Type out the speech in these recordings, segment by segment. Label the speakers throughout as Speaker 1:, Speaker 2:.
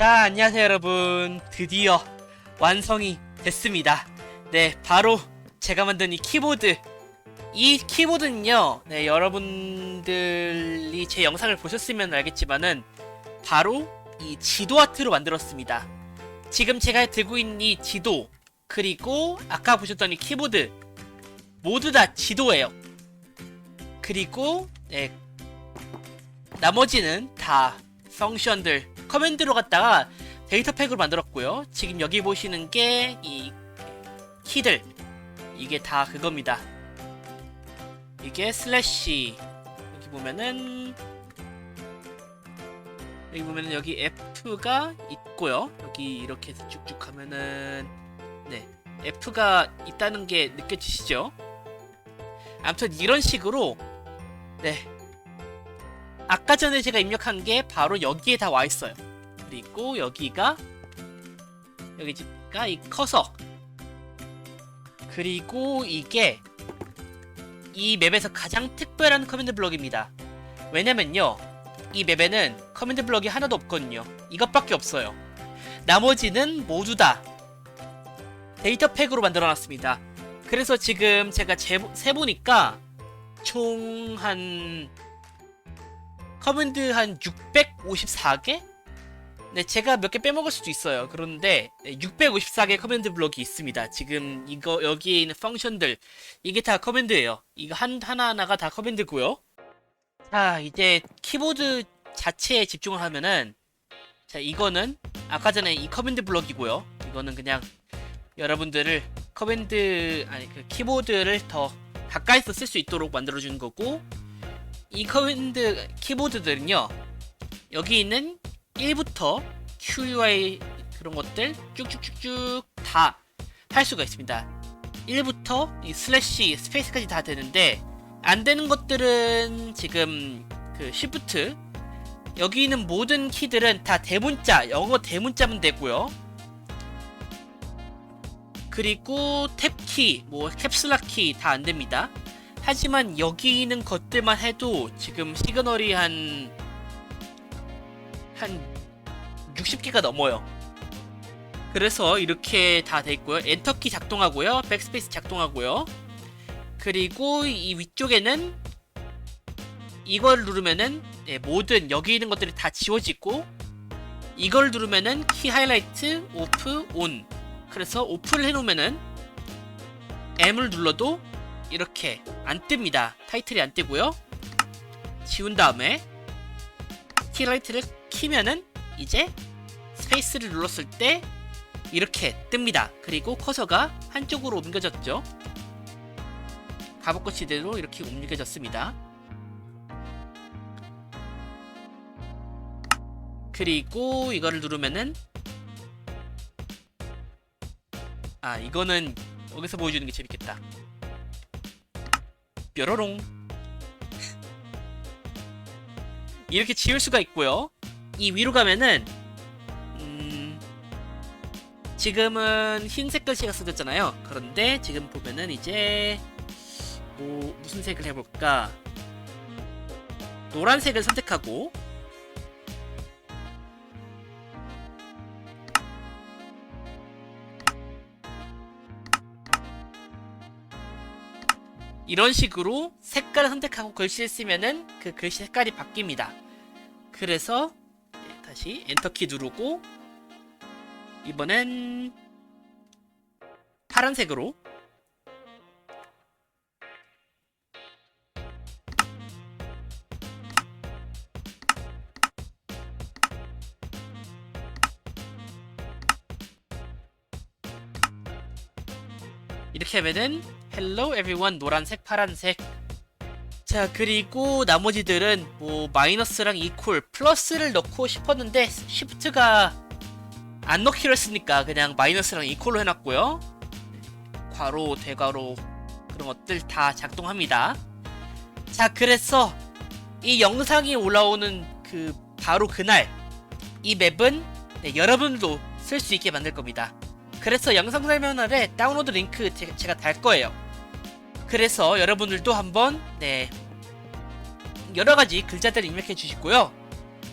Speaker 1: 자, 안녕하세요, 여러분. 드디어 완성이 됐습니다. 네, 바로 제가 만든 이 키보드. 이 키보드는요, 네, 여러분들이 제 영상을 보셨으면 알겠지만은, 바로 이 지도 아트로 만들었습니다. 지금 제가 들고 있는 이 지도, 그리고 아까 보셨던 이 키보드, 모두 다 지도예요. 그리고, 네, 나머지는 다 펑션들 커맨드로 갖다가 데이터 팩으로 만들었고요. 지금 여기 보시는 게 이 키들 이게 다 그겁니다. 이게 슬래시 여기 보면은 여기 보면은 여기 F가 있고요. 여기 이렇게 해서 쭉쭉 하면은 네 F가 있다는 게 느껴지시죠? 아무튼 이런 식으로 네 아까 전에 제가 입력한 게 바로 여기에 다 와 있어요. 그리고 여기가 여기가 이 커서 그리고 이게 이 맵에서 가장 특별한 커맨드 블럭입니다. 왜냐면요. 이 맵에는 커맨드 블럭이 하나도 없거든요. 이것밖에 없어요. 나머지는 모두 다 데이터 팩으로 만들어 놨습니다. 그래서 지금 제가 재, 세보니까 총한 커맨드 한 654개? 네, 제가 몇 개 빼먹을 수도 있어요. 그런데 654개 커맨드 블록이 있습니다. 지금 이거 여기에 있는 펑션들 이게 다 커맨드예요. 이거 한 하나하나가 다 커맨드고요. 자, 이제 키보드 자체에 집중을 하면은 자, 이거는 아까 전에 이 커맨드 블록이고요. 이거는 그냥 여러분들을 커맨드 아니 그 키보드를 더 가까이서 쓸 수 있도록 만들어 주는 거고 이 커맨드 키보드들은요 여기 있는 1부터 QUI 그런 것들 쭉쭉쭉쭉 다 할 수가 있습니다. 1부터 이 슬래시 스페이스까지 다 되는데 안 되는 것들은 지금 그 Shift 여기 있는 모든 키들은 다 대문자 영어 대문자면 되고요. 그리고 탭키 뭐 캡슐락 키다 안 됩니다 하지만 여기 있는 것들만 해도 지금 시그널이 한, 한 60개가 넘어요. 그래서 이렇게 다 돼 있고요. 엔터키 작동하고요. 백스페이스 작동하고요. 그리고 이 위쪽에는 이걸 누르면은 네, 모든 여기 있는 것들이 다 지워지고 이걸 누르면은 키 하이라이트 오프 온 그래서 오프를 해놓으면은 M을 눌러도 이렇게 안 뜹니다. 타이틀이 안 뜨고요. 지운 다음에 키라이트를 키면은 이제 스페이스를 눌렀을 때 이렇게 뜹니다. 그리고 커서가 한쪽으로 옮겨졌죠. 가복꽃 시대로 이렇게 옮겨졌습니다. 그리고 이거를 누르면은 아 이거는 여기서 보여주는 게 재밌겠다. 뾰로롱. 이렇게 지울 수가 있고요. 이 위로 가면은 음 지금은 흰색 글씨가 써졌잖아요. 그런데 지금 보면은 이제 뭐 무슨 색을 해볼까? 노란색을 선택하고 이런 식으로 색깔을 선택하고 글씨를 쓰면은 그 글씨 색깔이 바뀝니다. 그래서 네, 다시 엔터키 누르고 이번엔 파란색으로 이렇게 하면은 Hello everyone. 노란색 파란색. 자 그리고 나머지들은 뭐 마이너스랑 이퀄 플러스를 넣고 싶었는데 쉬프트가 안 넣기로 했으니까 그냥 마이너스랑 이퀄로 해놨고요. 괄호 대괄호 그런 것들 다 작동합니다. 자 그래서 이 영상이 올라오는 그 바로 그날 이 맵은 네, 여러분도 쓸 수 있게 만들 겁니다. 그래서 영상 설명란에 다운로드 링크 제, 제가 달 거예요. 그래서 여러분들도 한번 네 여러 가지 글자들 입력해 주시고요.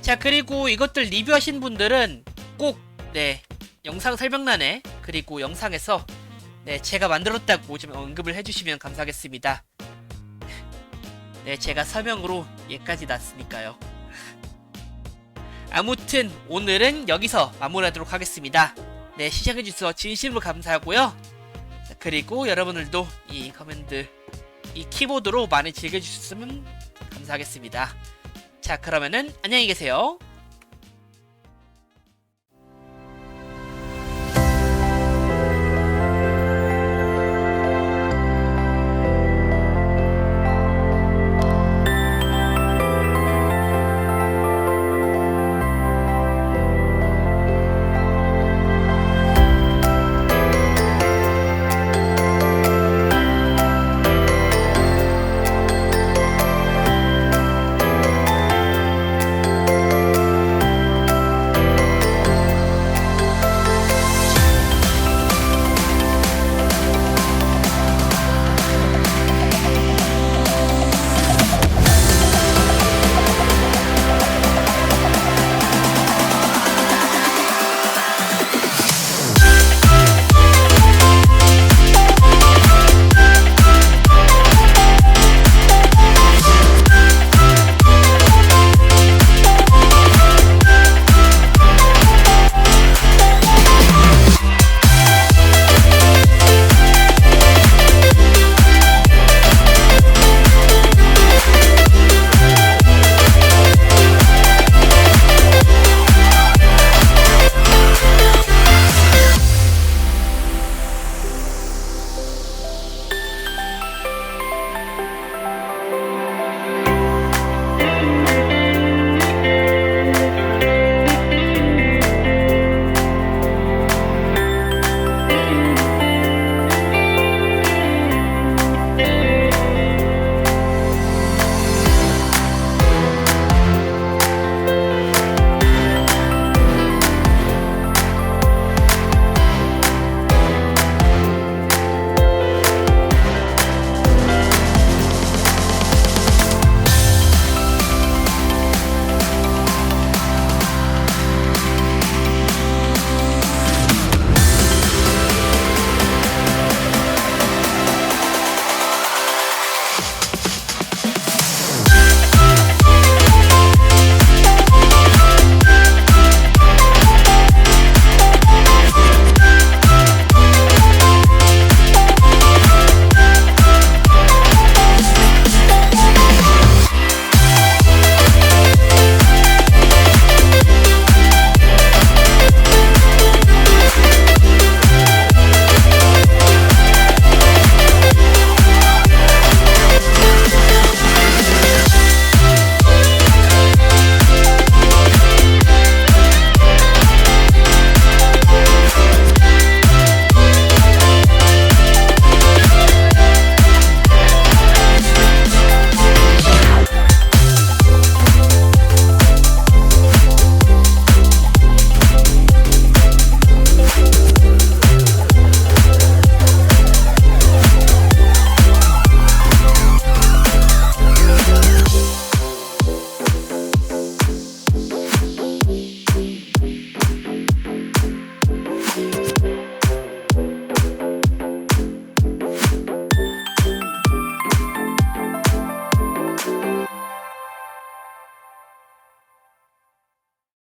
Speaker 1: 자 그리고 이것들 리뷰하신 분들은 꼭네 영상 설명란에 그리고 영상에서 네 제가 만들었다고 좀 언급을 해주시면 감사하겠습니다. 네 제가 설명으로 얘까지 놨으니까요. 아무튼 오늘은 여기서 마무리하도록 하겠습니다. 네 시청해주셔서 진심으로 감사하고요. 그리고 여러분들도 이 커맨드 이 키보드로 많이 즐겨주셨으면 감사하겠습니다. 자 그러면은 안녕히 계세요.